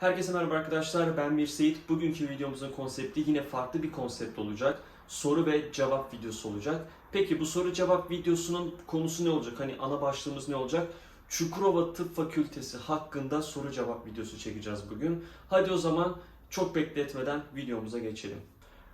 Herkese merhaba arkadaşlar, ben Mir Seyit. Bugünkü videomuzun konsepti yine farklı bir konsept olacak. Soru ve cevap videosu olacak. Peki bu soru cevap videosunun konusu ne olacak? Hani ana başlığımız ne olacak? Çukurova Tıp Fakültesi hakkında soru cevap videosu çekeceğiz bugün. Hadi o zaman çok bekletmeden videomuza geçelim.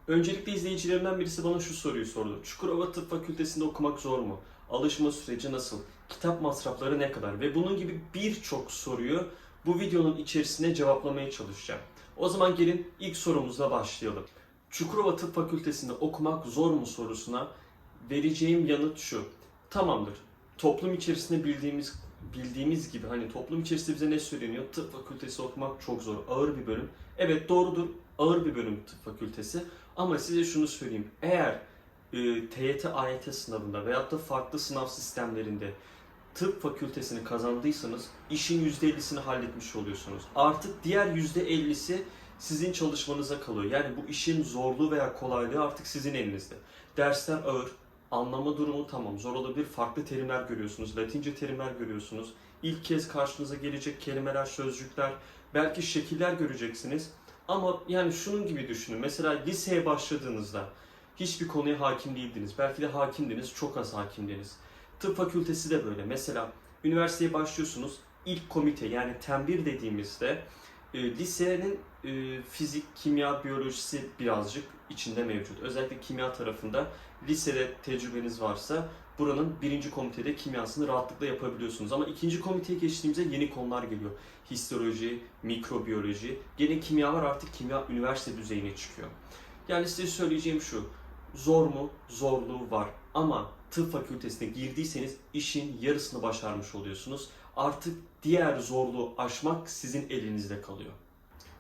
Öncelikle izleyicilerimden birisi bana şu soruyu sordu. Çukurova Tıp Fakültesi'nde okumak zor mu? Alışma süreci nasıl? Kitap masrafları ne kadar? Ve bunun gibi birçok soruyu bu videonun içerisine cevaplamaya çalışacağım. O zaman gelin ilk sorumuzla başlayalım. Çukurova Tıp Fakültesi'nde okumak zor mu sorusuna vereceğim yanıt şu. Tamamdır. Toplum içerisinde bildiğimiz bildiğimiz gibi hani toplum içerisinde bize ne söyleniyor? Tıp fakültesi okumak çok zor, ağır bir bölüm. Evet doğrudur, ağır bir bölüm tıp fakültesi. Ama size şunu söyleyeyim. Eğer e, TYT, AYT sınavında veyahut da farklı sınav sistemlerinde tıp fakültesini kazandıysanız işin %50'sini halletmiş oluyorsunuz. Artık diğer %50'si sizin çalışmanıza kalıyor. Yani bu işin zorluğu veya kolaylığı artık sizin elinizde. Dersler ağır, anlama durumu tamam zor olabilir. Farklı terimler görüyorsunuz, latince terimler görüyorsunuz. İlk kez karşınıza gelecek kelimeler, sözcükler, belki şekiller göreceksiniz. Ama yani şunun gibi düşünün. Mesela liseye başladığınızda hiçbir konuya hakim değildiniz. Belki de hakimdiniz, çok az hakimdiniz. Tıp fakültesi de böyle. Mesela üniversiteye başlıyorsunuz. İlk komite yani tembir dediğimizde e, lisenin e, fizik, kimya, biyolojisi birazcık içinde mevcut. Özellikle kimya tarafında lisede tecrübeniz varsa buranın birinci komitede kimyasını rahatlıkla yapabiliyorsunuz. Ama ikinci komiteye geçtiğimizde yeni konular geliyor. Histoloji, mikrobiyoloji, gene kimya var artık kimya üniversite düzeyine çıkıyor. Yani size söyleyeceğim şu, zor mu? Zorluğu var. Ama tıp fakültesine girdiyseniz işin yarısını başarmış oluyorsunuz. Artık diğer zorluğu aşmak sizin elinizde kalıyor.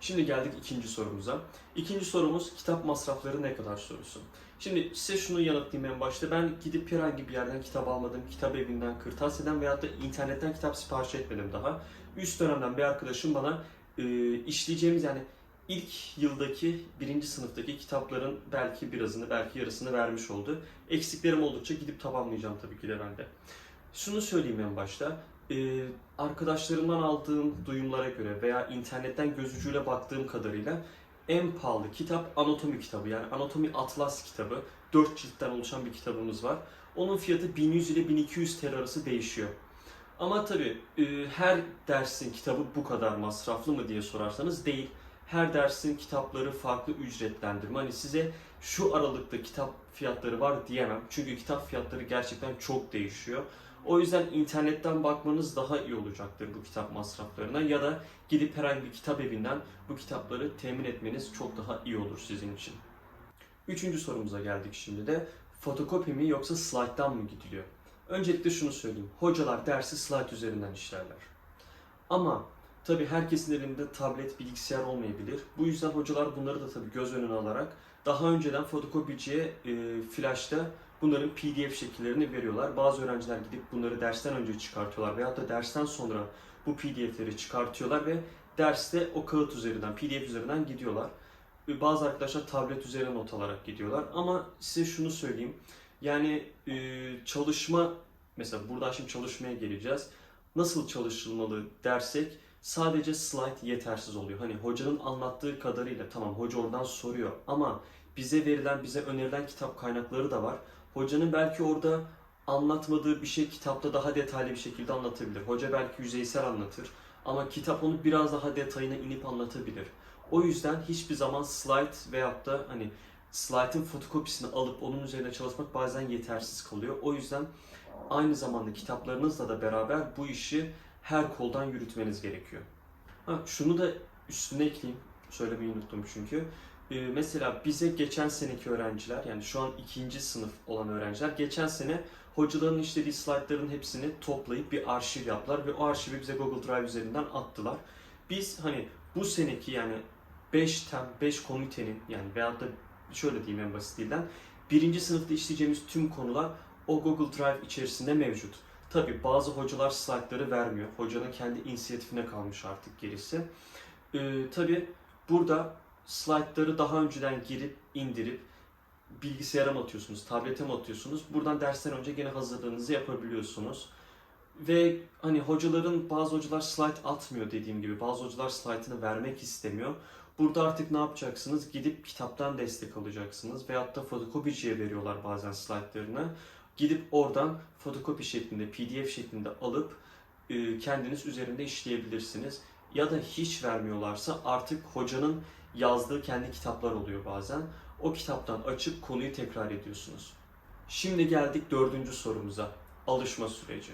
Şimdi geldik ikinci sorumuza. İkinci sorumuz kitap masrafları ne kadar sorusu. Şimdi size şunu yanıtlayayım en başta. Ben gidip herhangi bir yerden kitap almadım. Kitap evinden, kırtasiyeden veyahut da internetten kitap sipariş etmedim daha. Üst dönemden bir arkadaşım bana e, işleyeceğimiz yani ilk yıldaki birinci sınıftaki kitapların belki birazını belki yarısını vermiş oldu. Eksiklerim oldukça gidip tamamlayacağım tabii ki de ben de. Şunu söyleyeyim en başta. Ee, arkadaşlarımdan aldığım duyumlara göre veya internetten göz ucuyla baktığım kadarıyla en pahalı kitap anatomi kitabı. Yani anatomi atlas kitabı. 4 ciltten oluşan bir kitabımız var. Onun fiyatı 1100 ile 1200 TL arası değişiyor. Ama tabii e, her dersin kitabı bu kadar masraflı mı diye sorarsanız değil her dersin kitapları farklı ücretlendirme. Hani size şu aralıkta kitap fiyatları var diyemem. Çünkü kitap fiyatları gerçekten çok değişiyor. O yüzden internetten bakmanız daha iyi olacaktır bu kitap masraflarına ya da gidip herhangi bir kitap evinden bu kitapları temin etmeniz çok daha iyi olur sizin için. Üçüncü sorumuza geldik şimdi de. Fotokopi mi yoksa slayttan mı gidiliyor? Öncelikle şunu söyleyeyim. Hocalar dersi slayt üzerinden işlerler. Ama Tabii herkesin elinde tablet, bilgisayar olmayabilir. Bu yüzden hocalar bunları da tabii göz önüne alarak daha önceden fotokopiciye e, flash'ta bunların PDF şekillerini veriyorlar. Bazı öğrenciler gidip bunları dersten önce çıkartıyorlar veyahut da dersten sonra bu PDF'leri çıkartıyorlar ve derste o kağıt üzerinden, PDF üzerinden gidiyorlar. E, Bazı arkadaşlar tablet üzerine not alarak gidiyorlar. Ama size şunu söyleyeyim. Yani e, çalışma, mesela burada şimdi çalışmaya geleceğiz. Nasıl çalışılmalı dersek sadece slide yetersiz oluyor. Hani hocanın anlattığı kadarıyla tamam hoca oradan soruyor ama bize verilen, bize önerilen kitap kaynakları da var. Hocanın belki orada anlatmadığı bir şey kitapta daha detaylı bir şekilde anlatabilir. Hoca belki yüzeysel anlatır ama kitap onu biraz daha detayına inip anlatabilir. O yüzden hiçbir zaman slide veyahut da hani slide'ın fotokopisini alıp onun üzerine çalışmak bazen yetersiz kalıyor. O yüzden aynı zamanda kitaplarınızla da beraber bu işi her koldan yürütmeniz gerekiyor. Ha, şunu da üstüne ekleyeyim. Söylemeyi unuttum çünkü. Ee, mesela bize geçen seneki öğrenciler, yani şu an ikinci sınıf olan öğrenciler, geçen sene hocaların işlediği slaytların hepsini toplayıp bir arşiv yaptılar ve o arşivi bize Google Drive üzerinden attılar. Biz hani bu seneki yani 5 tem, 5 komitenin yani veyahut da şöyle diyeyim en basit dilden, birinci sınıfta işleyeceğimiz tüm konular o Google Drive içerisinde mevcut. Tabi bazı hocalar slaytları vermiyor. Hocanın kendi inisiyatifine kalmış artık gerisi. Ee, Tabi burada slaytları daha önceden girip indirip bilgisayara mı atıyorsunuz, tablete mi atıyorsunuz? Buradan dersten önce gene hazırlığınızı yapabiliyorsunuz. Ve hani hocaların bazı hocalar slide atmıyor dediğim gibi. Bazı hocalar slide'ını vermek istemiyor. Burada artık ne yapacaksınız? Gidip kitaptan destek alacaksınız. Veyahut da fotokopiciye veriyorlar bazen slaytlarını. Gidip oradan fotokopi şeklinde, pdf şeklinde alıp e, kendiniz üzerinde işleyebilirsiniz. Ya da hiç vermiyorlarsa artık hocanın yazdığı kendi kitaplar oluyor bazen. O kitaptan açıp konuyu tekrar ediyorsunuz. Şimdi geldik dördüncü sorumuza. Alışma süreci.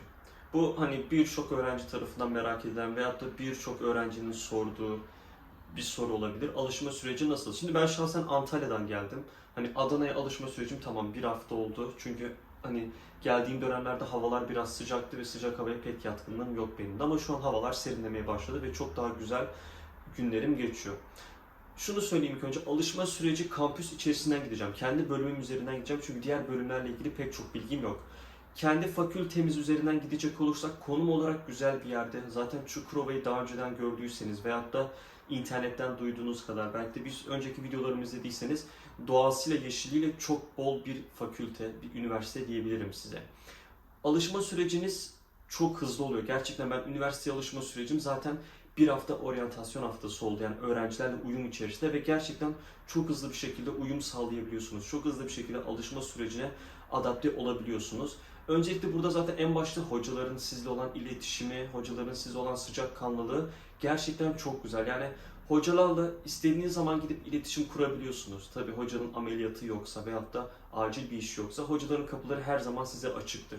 Bu hani birçok öğrenci tarafından merak edilen veyahut da birçok öğrencinin sorduğu bir soru olabilir. Alışma süreci nasıl? Şimdi ben şahsen Antalya'dan geldim. Hani Adana'ya alışma sürecim tamam bir hafta oldu. Çünkü hani geldiğim dönemlerde havalar biraz sıcaktı ve sıcak havaya pek yatkınlığım yok benim de. Ama şu an havalar serinlemeye başladı ve çok daha güzel günlerim geçiyor. Şunu söyleyeyim ilk önce alışma süreci kampüs içerisinden gideceğim. Kendi bölümüm üzerinden gideceğim çünkü diğer bölümlerle ilgili pek çok bilgim yok. Kendi fakültemiz üzerinden gidecek olursak konum olarak güzel bir yerde. Zaten Çukurova'yı daha önceden gördüyseniz veyahut da internetten duyduğunuz kadar belki de biz önceki videolarımı izlediyseniz doğasıyla yeşiliyle çok bol bir fakülte, bir üniversite diyebilirim size. Alışma süreciniz çok hızlı oluyor. Gerçekten ben üniversiteye alışma sürecim zaten bir hafta oryantasyon haftası oldu. Yani öğrencilerle uyum içerisinde ve gerçekten çok hızlı bir şekilde uyum sağlayabiliyorsunuz. Çok hızlı bir şekilde alışma sürecine adapte olabiliyorsunuz. Öncelikle burada zaten en başta hocaların sizle olan iletişimi, hocaların sizle olan sıcakkanlılığı gerçekten çok güzel. Yani hocalarla istediğiniz zaman gidip iletişim kurabiliyorsunuz. Tabii hocanın ameliyatı yoksa veyahut da acil bir iş yoksa hocaların kapıları her zaman size açıktır.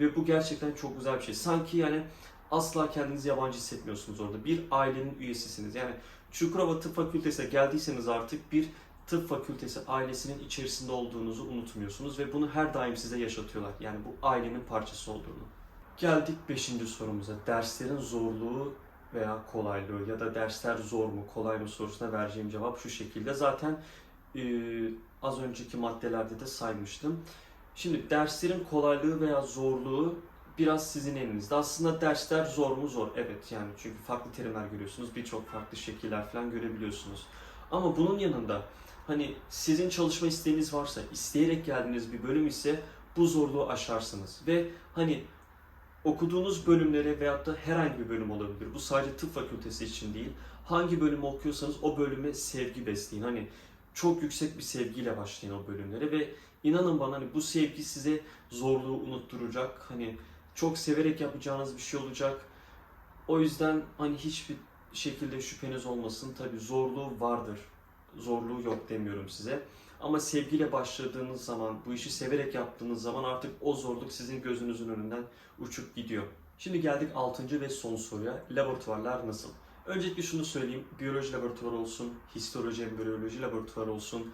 Ve bu gerçekten çok güzel bir şey. Sanki yani asla kendinizi yabancı hissetmiyorsunuz orada. Bir ailenin üyesisiniz. Yani Çukurova Tıp Fakültesi'ne geldiyseniz artık bir tıp fakültesi ailesinin içerisinde olduğunuzu unutmuyorsunuz ve bunu her daim size yaşatıyorlar. Yani bu ailenin parçası olduğunu. Geldik 5. sorumuza. Derslerin zorluğu veya kolaylığı ya da dersler zor mu, kolay mı sorusuna vereceğim cevap şu şekilde. Zaten e, az önceki maddelerde de saymıştım. Şimdi derslerin kolaylığı veya zorluğu biraz sizin elinizde. Aslında dersler zor mu zor? Evet yani çünkü farklı terimler görüyorsunuz. Birçok farklı şekiller falan görebiliyorsunuz. Ama bunun yanında hani sizin çalışma isteğiniz varsa, isteyerek geldiğiniz bir bölüm ise bu zorluğu aşarsınız. Ve hani okuduğunuz bölümlere veyahut da herhangi bir bölüm olabilir. Bu sadece tıp fakültesi için değil. Hangi bölümü okuyorsanız o bölüme sevgi besleyin. Hani çok yüksek bir sevgiyle başlayın o bölümlere ve inanın bana hani bu sevgi size zorluğu unutturacak. Hani çok severek yapacağınız bir şey olacak. O yüzden hani hiçbir şekilde şüpheniz olmasın. Tabii zorluğu vardır. Zorluğu yok demiyorum size. Ama sevgiyle başladığınız zaman, bu işi severek yaptığınız zaman artık o zorluk sizin gözünüzün önünden uçup gidiyor. Şimdi geldik 6. ve son soruya. Laboratuvarlar nasıl? Öncelikle şunu söyleyeyim. Biyoloji laboratuvarı olsun, histoloji, embriyoloji laboratuvarı olsun,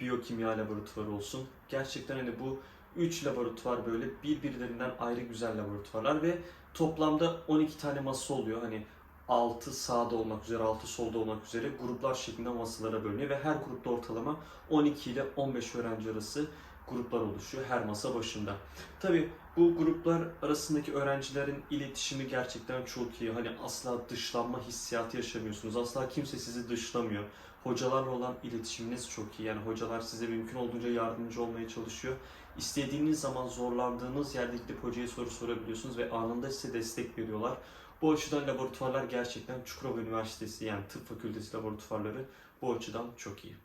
biyokimya laboratuvarı olsun. Gerçekten hani bu 3 laboratuvar böyle birbirlerinden ayrı güzel laboratuvarlar ve toplamda 12 tane masa oluyor. Hani 6 sağda olmak üzere, 6 solda olmak üzere gruplar şeklinde masalara bölünüyor ve her grupta ortalama 12 ile 15 öğrenci arası gruplar oluşuyor her masa başında. Tabi bu gruplar arasındaki öğrencilerin iletişimi gerçekten çok iyi. Hani asla dışlanma hissiyatı yaşamıyorsunuz. Asla kimse sizi dışlamıyor. Hocalarla olan iletişiminiz çok iyi. Yani hocalar size mümkün olduğunca yardımcı olmaya çalışıyor. İstediğiniz zaman zorlandığınız yerde gidip hocaya soru sorabiliyorsunuz ve anında size destek veriyorlar. Bu açıdan laboratuvarlar gerçekten Çukurova Üniversitesi yani tıp fakültesi laboratuvarları bu açıdan çok iyi.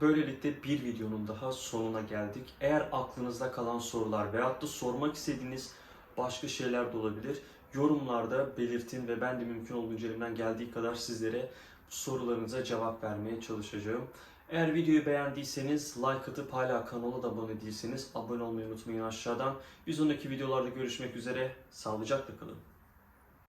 Böylelikle bir videonun daha sonuna geldik. Eğer aklınızda kalan sorular veyahut da sormak istediğiniz başka şeyler de olabilir. Yorumlarda belirtin ve ben de mümkün olduğunca elimden geldiği kadar sizlere sorularınıza cevap vermeye çalışacağım. Eğer videoyu beğendiyseniz like atıp hala kanala da abone değilseniz abone olmayı unutmayın aşağıdan. Bir sonraki videolarda görüşmek üzere. Sağlıcakla kalın.